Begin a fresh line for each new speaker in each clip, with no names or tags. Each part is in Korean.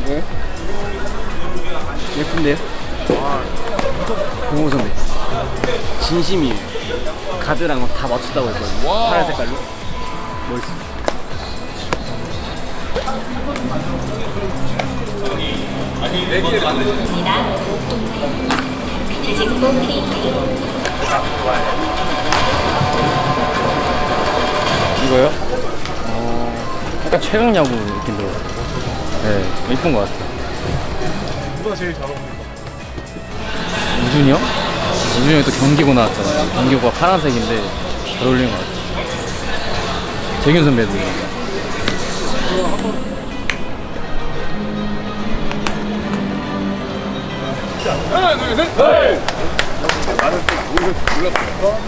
이거 예쁜데요? 공호 선배. 진심이에요. 가드랑 다 맞췄다고 했거든요. 파란 색깔로. 멋있어.
대진보 크리에이티브
이거요? 어, 약간 최강 야구 느낌 들어요 네 이쁜 것 같아요
누가 제일 잘 어울려?
우준이 형? 우준이 형이 또 경기고 나왔잖아요 경기고가 파란색인데 잘 어울리는 것 같아요 재균 선배도
하나 둘 셋. 네. 나는 또 모르겠 몰랐어.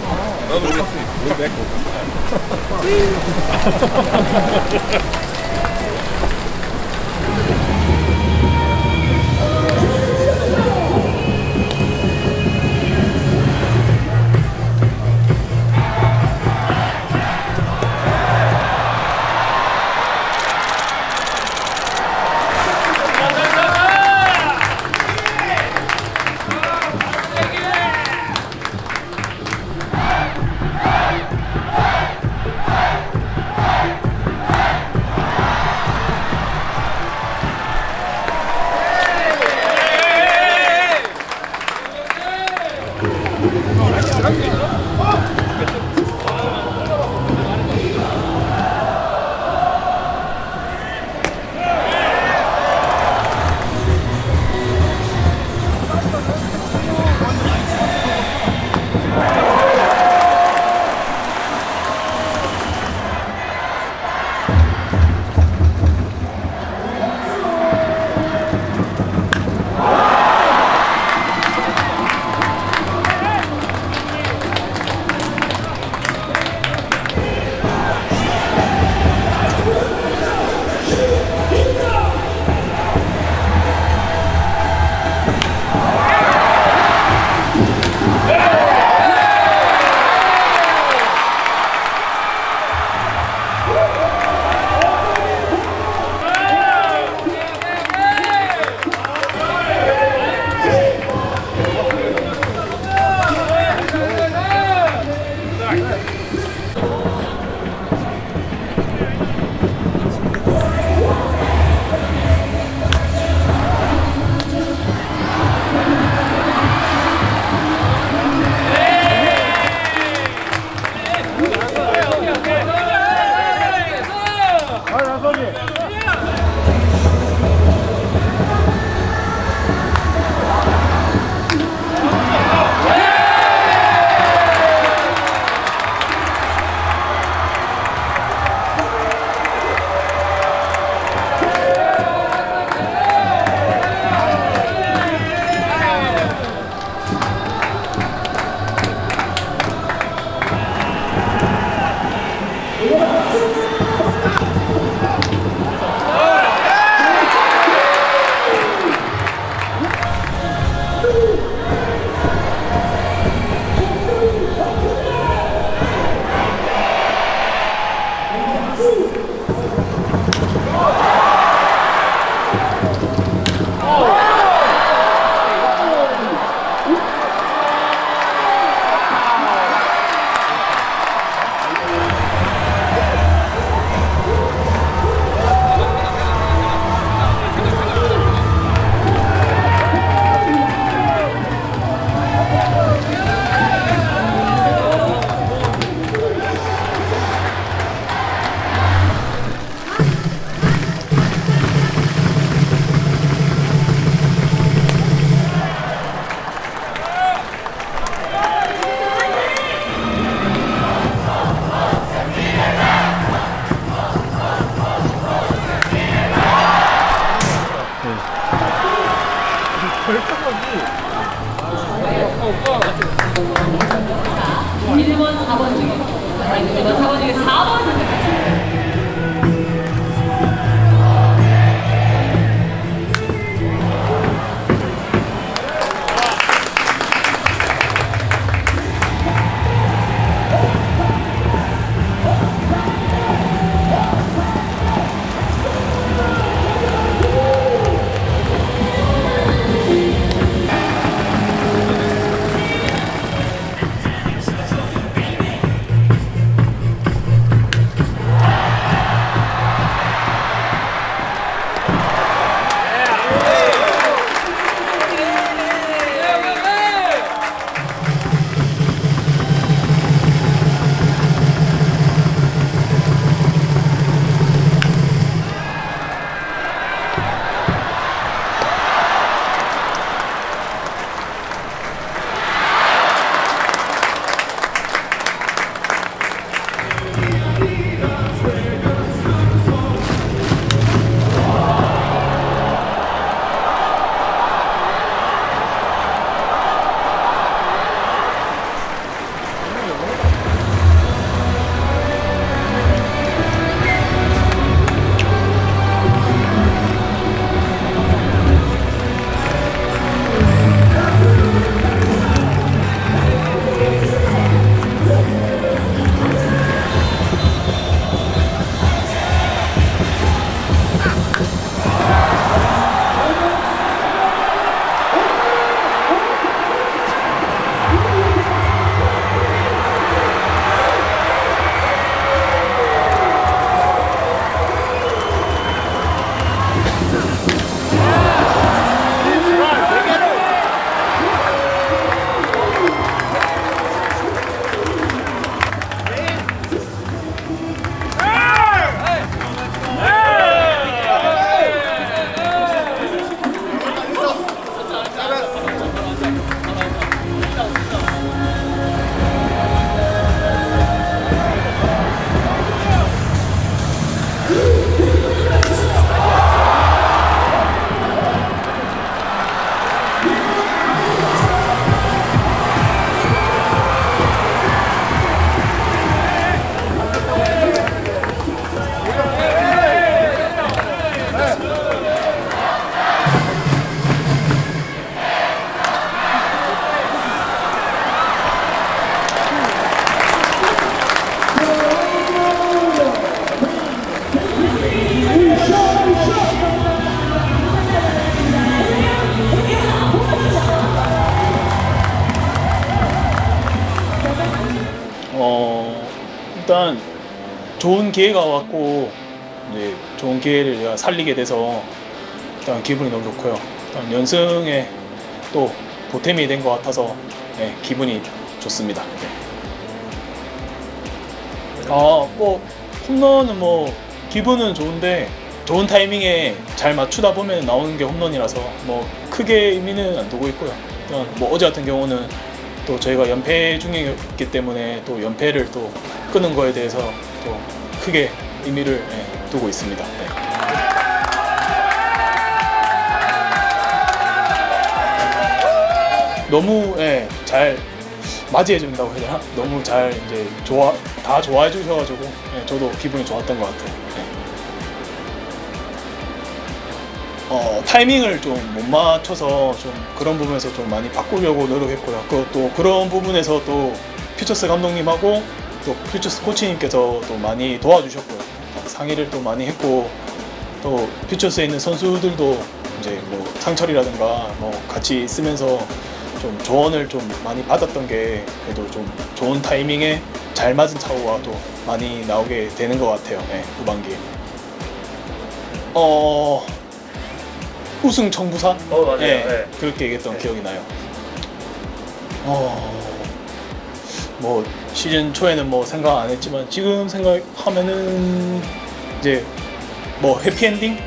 나도 몰랐어.
일단 1번, 아, 아, 4번 중에. 4번 중에 4번 좋은 기회가 왔고 이제 좋은 기회를 내가 살리게 돼서 일단 기분이 너무 좋고요. 일단 연승에 또 보탬이 된 것 같아서 네, 기분이 좋습니다. 네. 아, 뭐 홈런은 뭐 기분은 좋은데 좋은 타이밍에 잘 맞추다 보면 나오는 게 홈런이라서 뭐 크게 의미는 안 두고 있고요. 일단 뭐 어제 같은 경우는 또 저희가 연패 중이었기 때문에 또 연패를 또 끄는 거에 대해서 또 크게 의미를 예, 두고 있습니다. 네. 너무 예, 잘 맞이해 준다고 해야 되나? 너무 잘 이제 좋아 다 좋아해 주셔가지고 예, 저도 기분이 좋았던 것 같아요. 예. 어, 타이밍을 좀 못 맞춰서 좀 그런 부분에서 좀 많이 바꾸려고 노력했고요. 그, 또 그런 부분에서 또 퓨처스 감독님하고 또 퓨처스 코치님께서 또 많이 도와주셨고요. 상의를 또 많이 했고 또 퓨처스에 있는 선수들도 이제 뭐 상철이라든가 뭐 같이 있으면서 좀 조언을 좀 많이 받았던 게 그래도 좀 좋은 타이밍에 잘 맞은 차고가 또 많이 나오게 되는 것 같아요. 예, 후반기에. 어 우승 청부사?
어, 맞아요.
예,
네.
그렇게 얘기했던
네.
기억이 나요. 어, 뭐 시즌 초에는 뭐 생각 안 했지만 지금 생각하면은 이제 뭐 해피엔딩?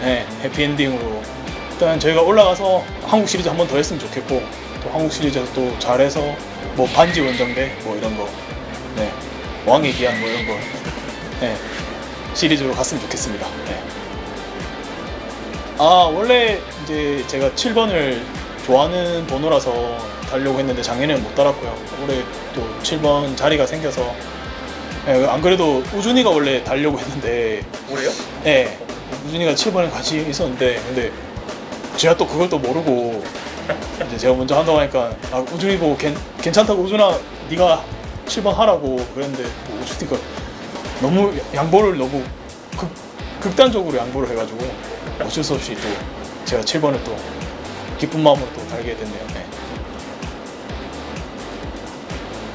네, 해피엔딩으로 일단 저희가 올라가서 한국 시리즈 한 번 더 했으면 좋겠고 또 한국 시리즈에서 또 잘해서 뭐 반지 원정대 뭐 이런 거, 네, 왕의 기한 뭐 이런 거, 네, 시리즈로 갔으면 좋겠습니다. 네. 아 원래 이제 제가 7번을 좋아하는 번호라서 달려고 했는데 작년에는 못 달았고요. 올해 또 7번 자리가 생겨서 예, 안 그래도 우준이가 원래 달려고 했는데
뭐래요?
예, 우준이가 7번에 같이 있었는데 근데 제가 또 그걸 또 모르고 이제 제가 먼저 한다고 하니까 아, 우준이 보고 괜, 괜찮다고 우준아 네가 7번 하라고 그랬는데 또 우준이가 너무 양보를 너무 극, 극단적으로 양보를 해가지고 어쩔 수 없이 또 제가 7번을 또 기쁜 마음으로 또 달게 됐네요. 네.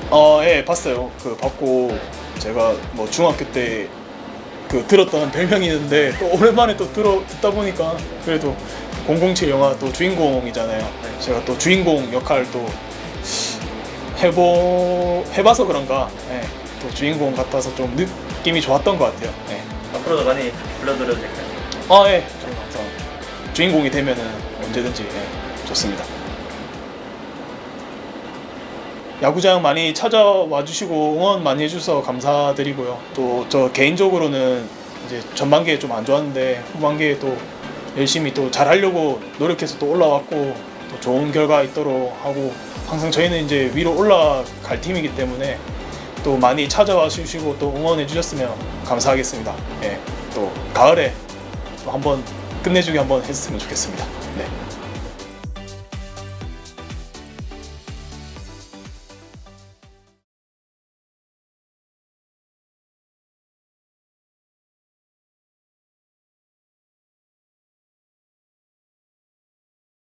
어, 예, 봤어요. 그 받고 제가 뭐 중학교 때 그 들었던 별명이 있는데 또 오랜만에 또 들어 듣다 보니까 그래도 007 영화 또 주인공이잖아요. 제가 또 주인공 역할 또 해보 해봐서 그런가 예, 또 주인공 같아서 좀 느낌이 좋았던 것 같아요. 예.
앞으로도 많이 불러드려도 될까요?
아 예, 저는 항상 주인공이 되면은 언제든지 예, 좋습니다. 야구장 많이 찾아와 주시고 응원 많이 해주셔서 감사드리고요. 또 저 개인적으로는 이제 전반기에 좀 안 좋았는데 후반기에 또 열심히 또 잘하려고 노력해서 또 올라왔고 또 좋은 결과 있도록 하고 항상 저희는 이제 위로 올라갈 팀이기 때문에 또 많이 찾아와 주시고 또 응원해 주셨으면 감사하겠습니다. 예, 또 가을에 또 한번 끝내주기 한번 했으면 좋겠습니다. 네.